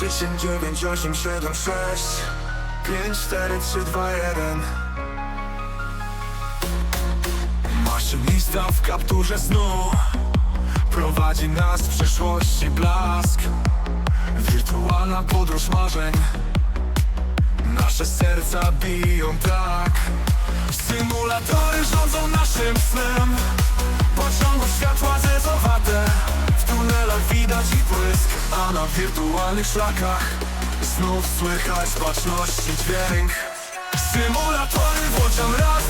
10, 9, 8, 7, 6 5, 4, 3, 2, 1 Maszynista w kapturze snu. Prowadzi nas w przyszłości blask. Wirtualna podróż marzeń. Nasze serca biją tak. Symulatory rządzą naszym snem. Pociągu światła zezowate tunelach widać ich błysk A na wirtualnych szlakach Znów słychać baczności dźwięk. Symulatory włączam raz,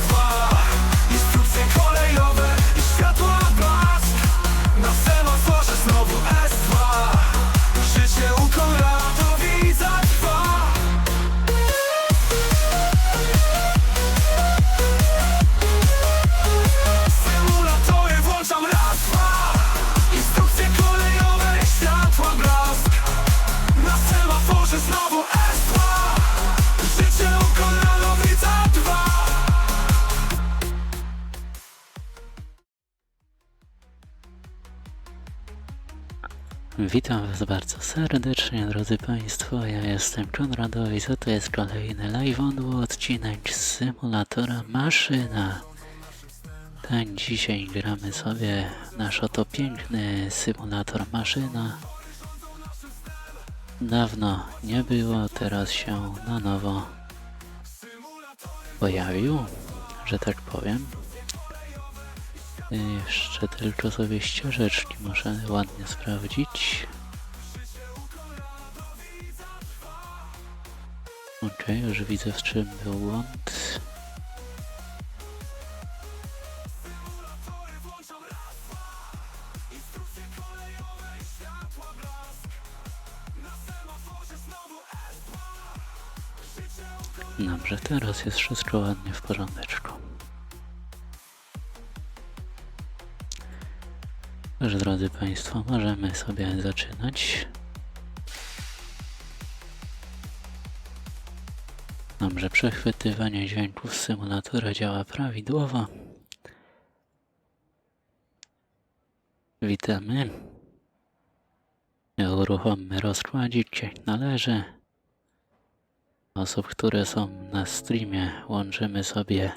Witam Was bardzo serdecznie, drodzy Państwo. Ja jestem Konradowic, a to jest kolejny live on odcinek z symulatora Maszyna. Tak, dzisiaj gramy sobie nasz oto piękny symulator Maszyna. Dawno nie było, teraz się na nowo pojawił, że tak powiem. Jeszcze tylko sobie ścieżeczki muszę ładnie sprawdzić. Okej, już widzę w czym był błąd. Dobrze, teraz jest wszystko ładnie w porządeczku. Już drodzy Państwo, możemy sobie zaczynać. Dobrze, przechwytywanie dźwięków z symulatora działa prawidłowo. Witamy. Uruchommy rozkładzik jak należy. Osób, które są na streamie, łączymy sobie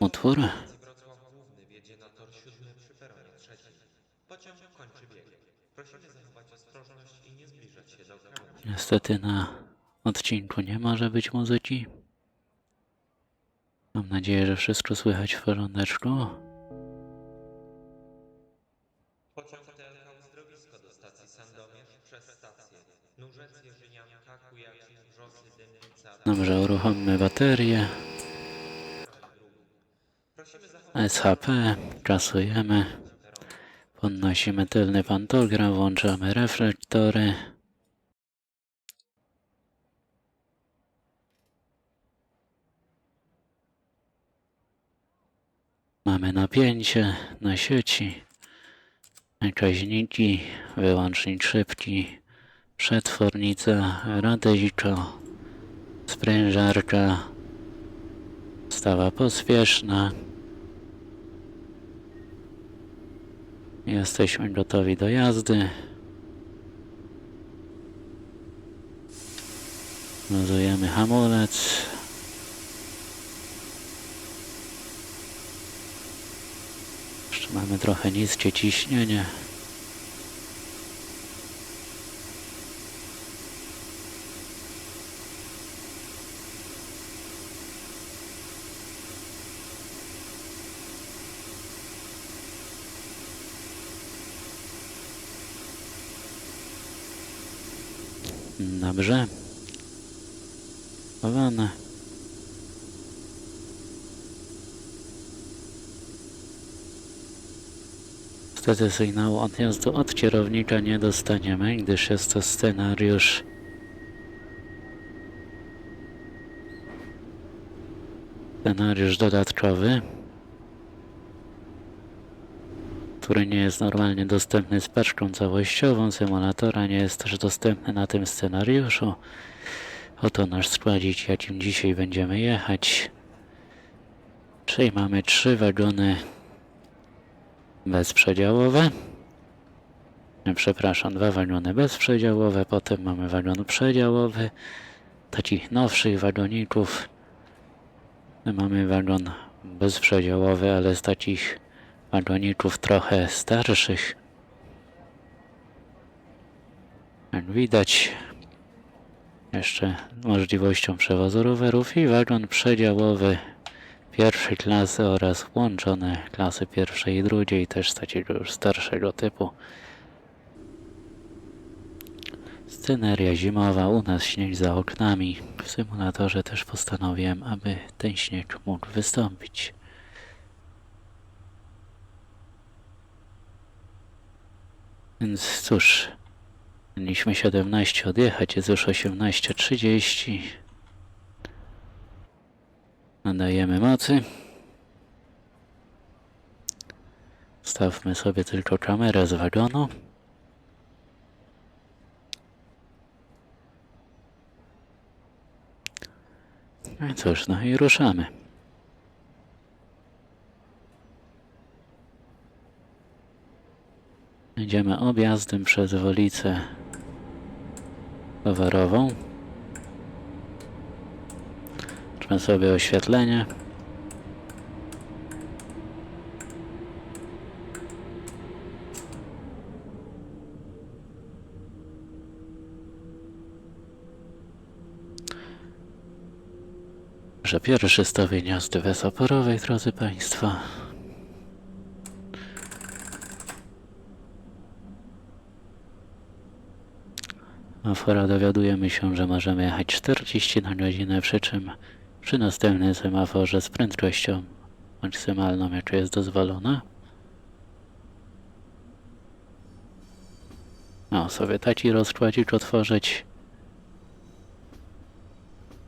utwór. Wrocław Główny wjedzie na tor siódmy przy peronie trzecim. Pociąg kończy bieg. Prosimy zachować ostrożność i nie zbliżać się do krawędzi. Niestety na odcinku nie może być muzyki. Mam nadzieję, że wszystko słychać w porządeczku. Pociąg TLK Uzdrowisko do stacji Sandomierz przez stację. Nurzec, Jerzynianka, Kujacin, Wrzosy. Dobrze, uruchommy baterię. SHP, kasujemy. Podnosimy tylny pantograf, włączamy reflektory. Mamy napięcie na sieci, kaźniki, wyłącznik szybki, przetwornica, radyjko, sprężarka, stawa pospieszna. Jesteśmy gotowi do jazdy. Luzujemy hamulec. Jeszcze mamy trochę niskie ciśnienie. Dobrze. Chowane. Wtedy sygnału odjazdu od kierownika nie dostaniemy, gdyż jest to scenariusz scenariusz dodatkowy, który nie jest normalnie dostępny z paczką całościową symulatora, nie jest też dostępny na tym scenariuszu. Oto nasz składzik, jakim dzisiaj będziemy jechać. Czyli mamy trzy wagony bezprzedziałowe. Przepraszam, dwa wagony bezprzedziałowe, potem mamy wagon przedziałowy, takich nowszych wagoników. My mamy wagon bezprzedziałowy, ale z takich wagoników trochę starszych. Jak widać, jeszcze możliwością przewozu rowerów i wagon przedziałowy pierwszej klasy oraz łączone klasy pierwszej i drugiej, też takiego już starszego typu. Sceneria zimowa, u nas śnieg za oknami. W symulatorze też postanowiłem, aby ten śnieg mógł wystąpić. Więc cóż, mieliśmy 17 odjechać, jest już 18.30. Nadajemy mocy. Stawmy sobie tylko kamerę z wagonu. No i cóż, no i ruszamy. Idziemy objazdem przez Wolicę rowerową. Włączmy sobie oświetlenie. Że pierwszy stopień jazdy wesoporowej, drodzy Państwo. Afora dowiadujemy się, że możemy jechać 40 na godzinę, przy czym przy następnym semaforze z prędkością maksymalną, jaka jest dozwolona. No, sobie taki rozkładzik otworzyć.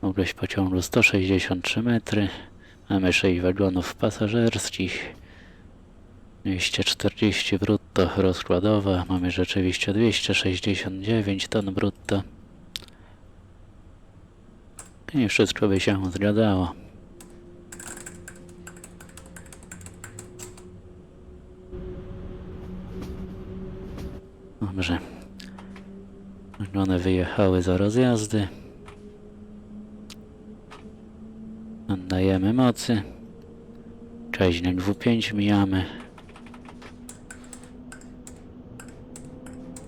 Długość pociągu 163 metry. Mamy 6 wagonów pasażerskich. 240 brutto rozkładowa. Mamy rzeczywiście 269 ton brutto. I wszystko by się zgadzało. Dobrze. One wyjechały za rozjazdy. Oddajemy mocy. Czeźnik W5 mijamy.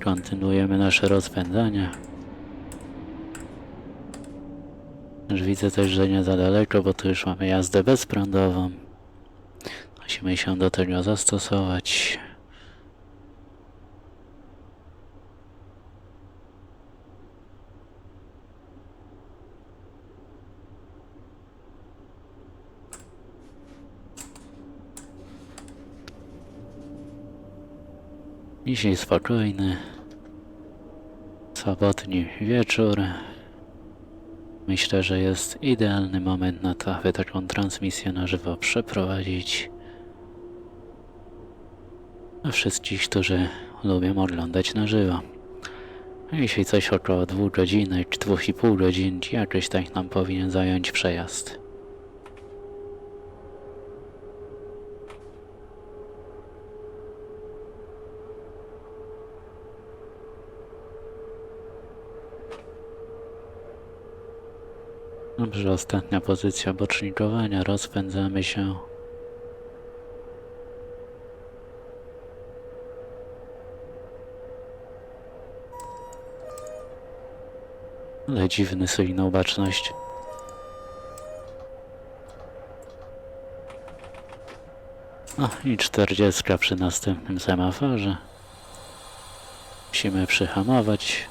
Kontynuujemy nasze rozpędzanie. Już widzę też, że nie za daleko, bo tu już mamy jazdę bezprądową. Musimy się do tego zastosować. Dzisiaj spokojny, sobotni wieczór. Myślę, że jest idealny moment na to, aby taką transmisję na żywo przeprowadzić. Dla wszystkich, którzy lubią oglądać na żywo. Dzisiaj coś około dwóch godzinek, dwóch i pół godzinki, jakoś tak nam powinien zająć przejazd. Dobrze, ostatnia pozycja bocznikowania. Rozpędzamy się. Ale dziwny sygnał baczność. No i 40 przy następnym semaforze. Musimy przyhamować.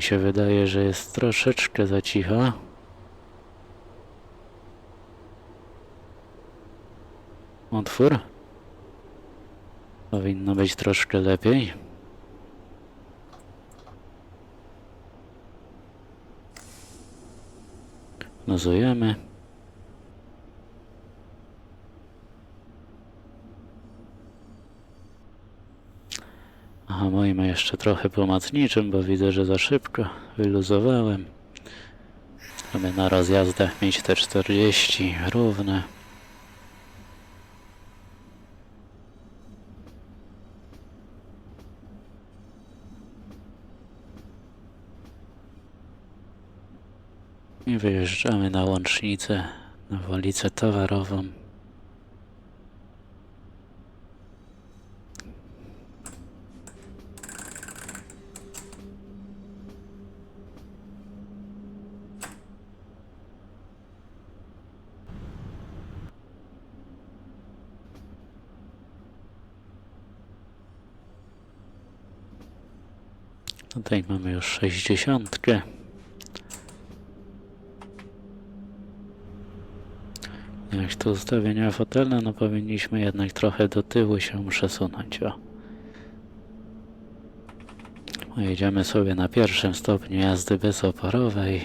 Mi się wydaje, że jest troszeczkę za cicho. Otwór. Powinno być troszkę lepiej. Luzujemy. Pohamujmy jeszcze trochę pomocniczym, bo widzę, że za szybko wyluzowałem. Aby na rozjazdach mieć te 40 równe. I wyjeżdżamy na łącznicę, na wolicę towarową. Tutaj mamy już sześćdziesiątkę. Jak tu ustawienia fotela, no powinniśmy jednak trochę do tyłu się przesunąć, o. Pojedziemy sobie na pierwszym stopniu jazdy bezoporowej.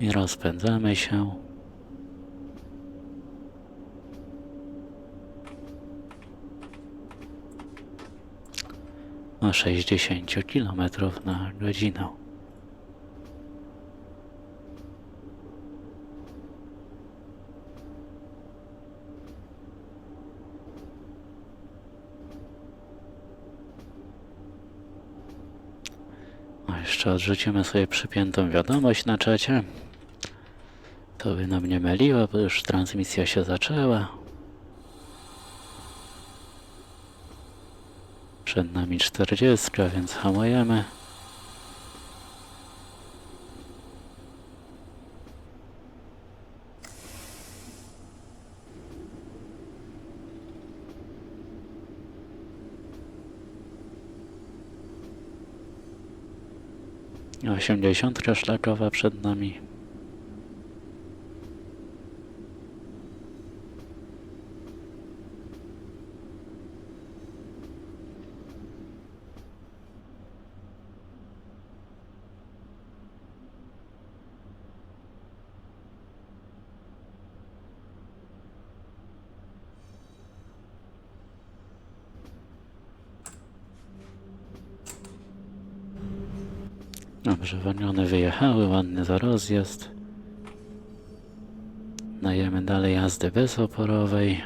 I rozpędzamy się. 60 km na godzinę. Jeszcze odrzucimy sobie przypiętą wiadomość na czacie. To by nam nie myliło, bo już transmisja się zaczęła. Przed nami 40, więc hamujemy. Osiemdziesiątka szlakowa przed nami. Dobrze, wanione wyjechały, ładny za rozjazd. Dajemy dalej jazdy bezoporowej.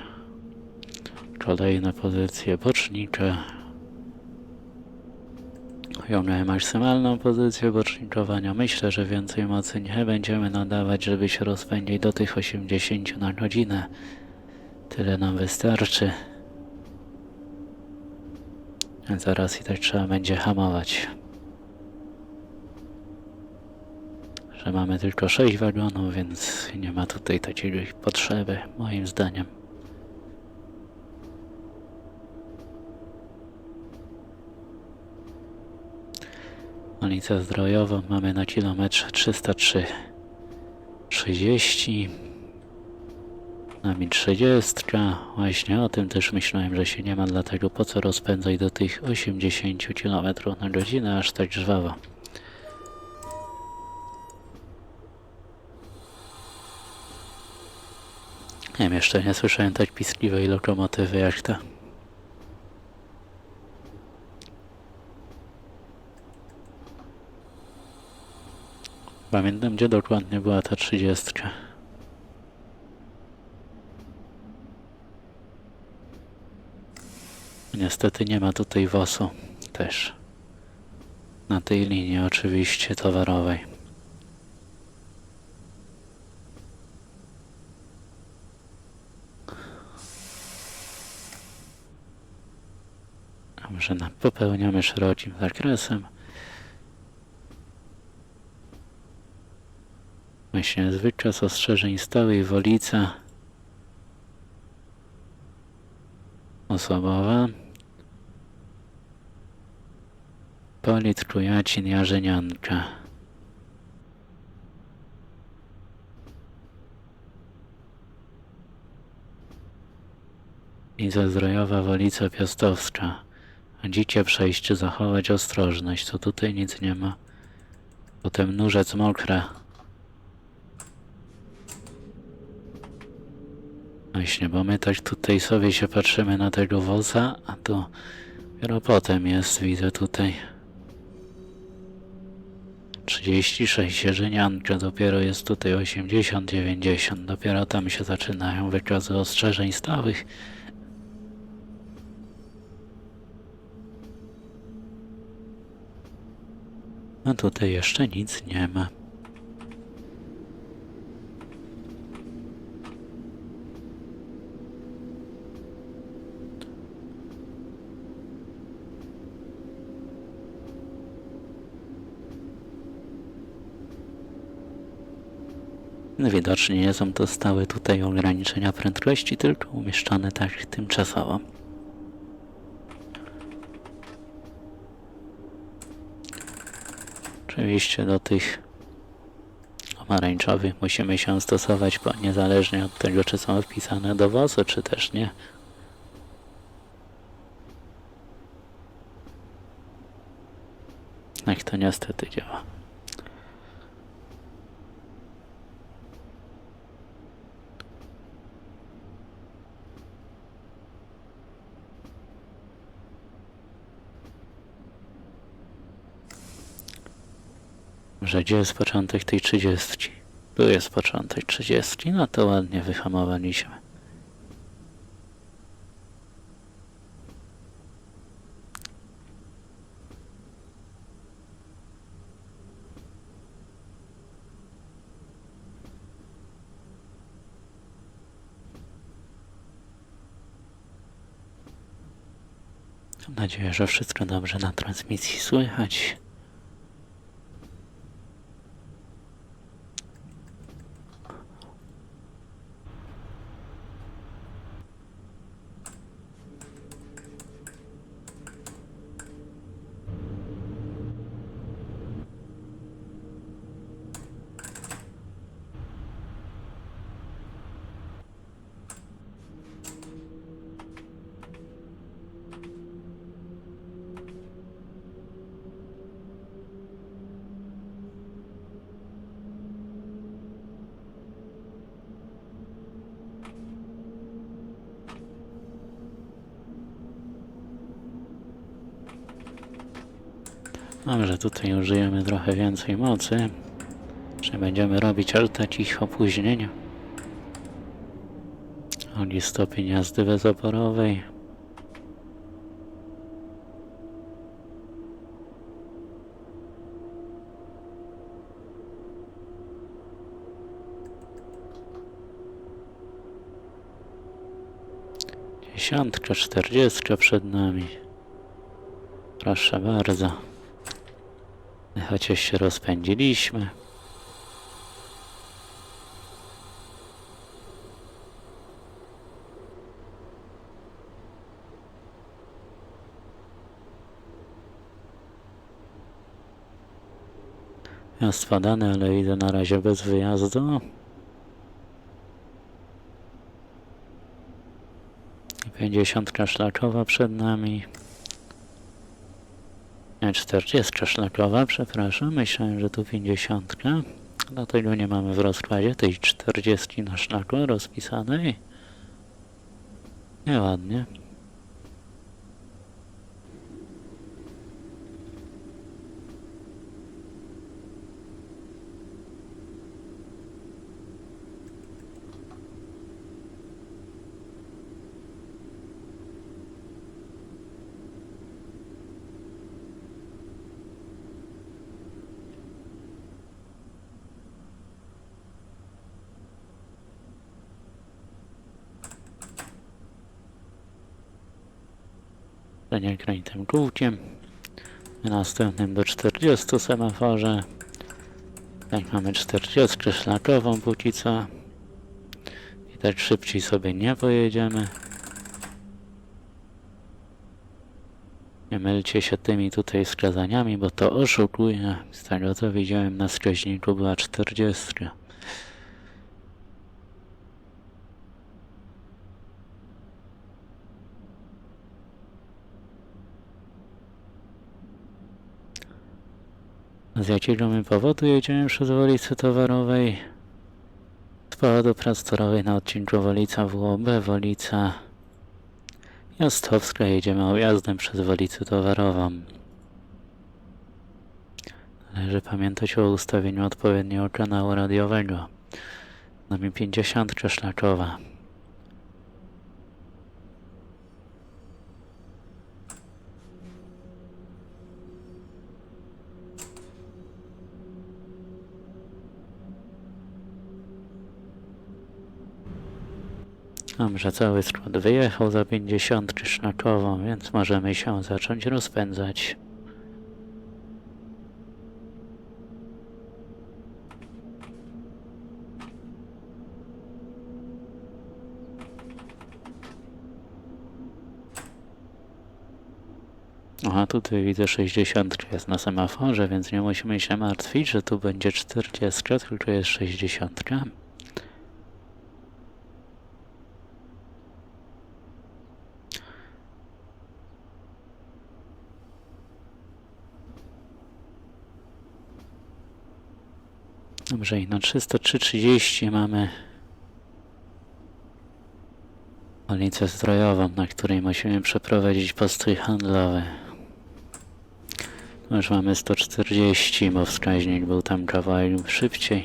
Kolejne pozycje bocznicze. Ja miałem maksymalną pozycję bocznikowania. Myślę, że więcej mocy nie będziemy nadawać, żeby się rozpędzić do tych 80 na godzinę. Tyle nam wystarczy. Zaraz i tak trzeba będzie hamować. Że mamy tylko 6 wagonów, więc nie ma tutaj takiej potrzeby, moim zdaniem. Ulicę Zdrojową mamy na kilometrze 303 30 nami 30 właśnie o tym też myślałem, że się nie ma dlatego po co rozpędzać do tych 80 km na godzinę aż tak żwawo Nie wiem, jeszcze nie słyszałem tak piskliwej lokomotywy jak ta. Pamiętam, gdzie dokładnie była ta trzydziestka. Niestety nie ma tutaj WOS-u też. Na tej linii oczywiście towarowej. Na- popełniamy szerokim zakresem. Właśnie zwykle z ostrzeżeń stałej wolica osobowa Polit Kujacin Jarzenianka i Zazdrojowa Wolica Piastowska Chodzicie przejście, zachować ostrożność, to tutaj nic nie ma. Potem nóżec mokre. Właśnie, bo my tak tutaj sobie się patrzymy na tego woza, a to dopiero potem jest, widzę tutaj. 36 sierzynianka, dopiero jest tutaj 80-90, dopiero tam się zaczynają wykazy ostrzeżeń stałych. A tutaj jeszcze nic nie ma. Widocznie nie są to stałe tutaj ograniczenia prędkości, tylko umieszczane tak tymczasowo. Oczywiście do tych pomarańczowych musimy się stosować, bo niezależnie od tego, czy są wpisane do wozu, czy też nie. Jak to niestety działa. Że gdzie jest początek tej 30? Tu jest początek 30, no to ładnie wyhamowaliśmy. Mam nadzieję, że wszystko dobrze na transmisji słychać. Dobrze, tutaj użyjemy trochę więcej mocy. Czy będziemy robić aż takich opóźnień? Oli stopień jazdy bezoporowej. Dziesiątka, czterdziestka przed nami. Proszę bardzo. Chociaż się rozpędziliśmy. Jest spadany, ale idę na razie bez wyjazdu. Pięćdziesiątka szlakowa przed nami. Nie, 40 szlakowa, przepraszam. Myślałem, że tu 50. Dlatego nie mamy w rozkładzie tej 40 na szlaku rozpisanej. Nieładnie. Nie grań tym kółkiem. Następnym do 40 semaforze. Tak mamy 40 szlakową póki co. I tak szybciej sobie nie pojedziemy. Nie mylcie się tymi tutaj wskazaniami, bo to oszukuje. Z tego co widziałem na wskaźniku była 40. Z jakiego my powodu jedziemy przez ulicę Towarowej? Z powodu prac na odcinku Wolica WOB, Wolica Jastowska jedziemy objazdem przez Wolicę Towarową. Należy pamiętać o ustawieniu odpowiedniego kanału radiowego. Nami 50 szlakowa. Dobrze, cały skład wyjechał za 50 szlakową, więc możemy się zacząć rozpędzać. Aha, tutaj widzę 60 jest na semaforze, więc nie musimy się martwić, że tu będzie 40, tylko jest 60. Dobrze, i na 303.30 mamy ulicę Zdrojową, na której musimy przeprowadzić postój handlowy. Już mamy 140, bo wskaźnik był tam kawałek szybciej.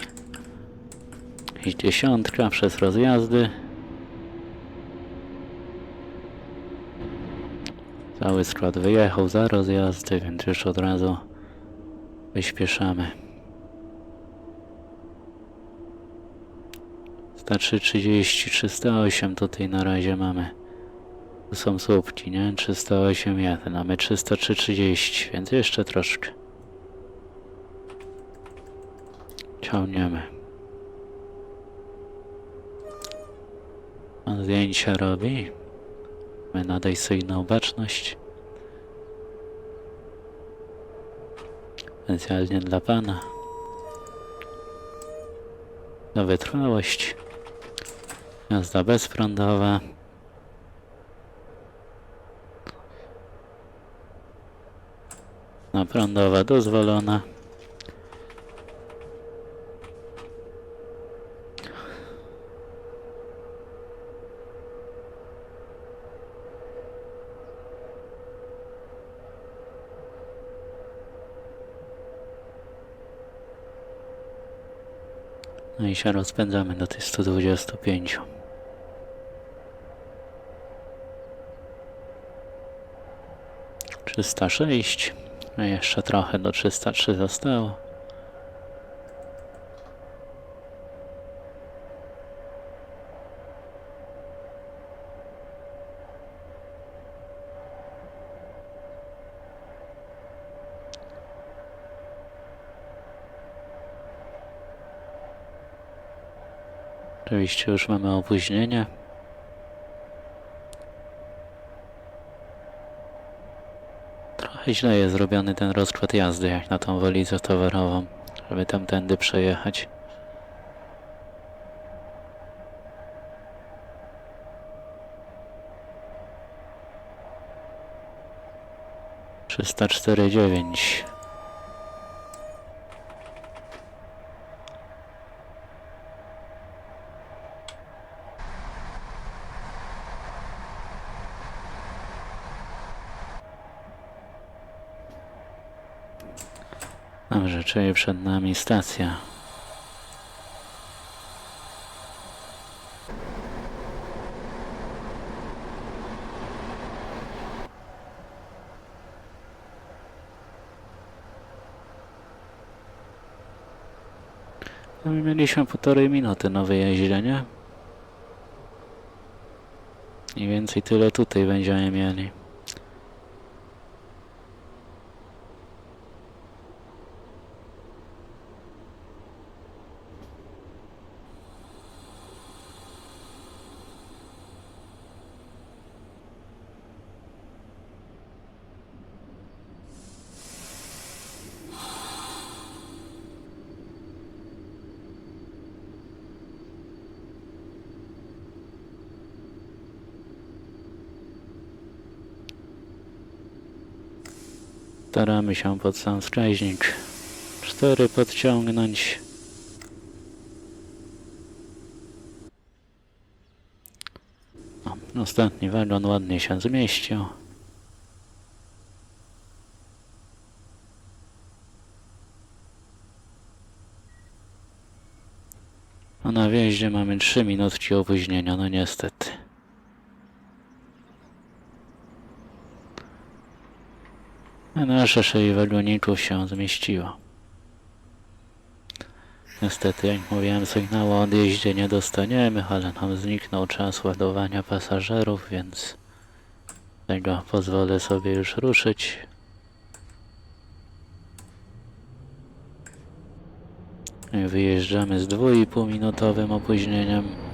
I dziesiątka przez rozjazdy. Cały skład wyjechał za rozjazdy, więc już od razu wyśpieszamy. 330, 308 tutaj na razie mamy. Tu są słupki, nie? 308 jeden, a my 330, więc jeszcze troszkę. Ciągniemy. On zdjęcia robi. My nadaj sygnał baczność. Specjalnie dla pana. Na wytrwałość. Jazda bezprądowa. Na prądowa dozwolona. No i się rozpędzamy do tych 125. Trzysta sześć. No jeszcze trochę do 303 zostało. Oczywiście już mamy opóźnienie. Trochę źle jest zrobiony ten rozkład jazdy, jak na tą wolicę towarową, żeby tamtędy przejechać. Trzysta cztery dziewięć. Dobrze, czyli przed nami stacja. No mieliśmy półtorej minuty na wyjeździe, nie? Mniej więcej tyle tutaj będziemy mieli. staramy się pod sam wskaźnik. 4 podciągnąć. O, ostatni wagon ładnie się zmieścił. A na wjeździe mamy 3 minutki opóźnienia, no niestety. A nasze 6 wagoników się zmieściło. Niestety, jak mówiłem, sygnału o odjeździe nie dostaniemy, ale nam zniknął czas ładowania pasażerów, więc tego pozwolę sobie już ruszyć. Wyjeżdżamy z 2,5 minutowym opóźnieniem.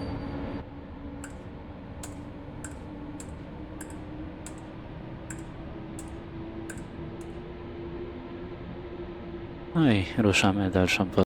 No i ruszamy dalszą podróż.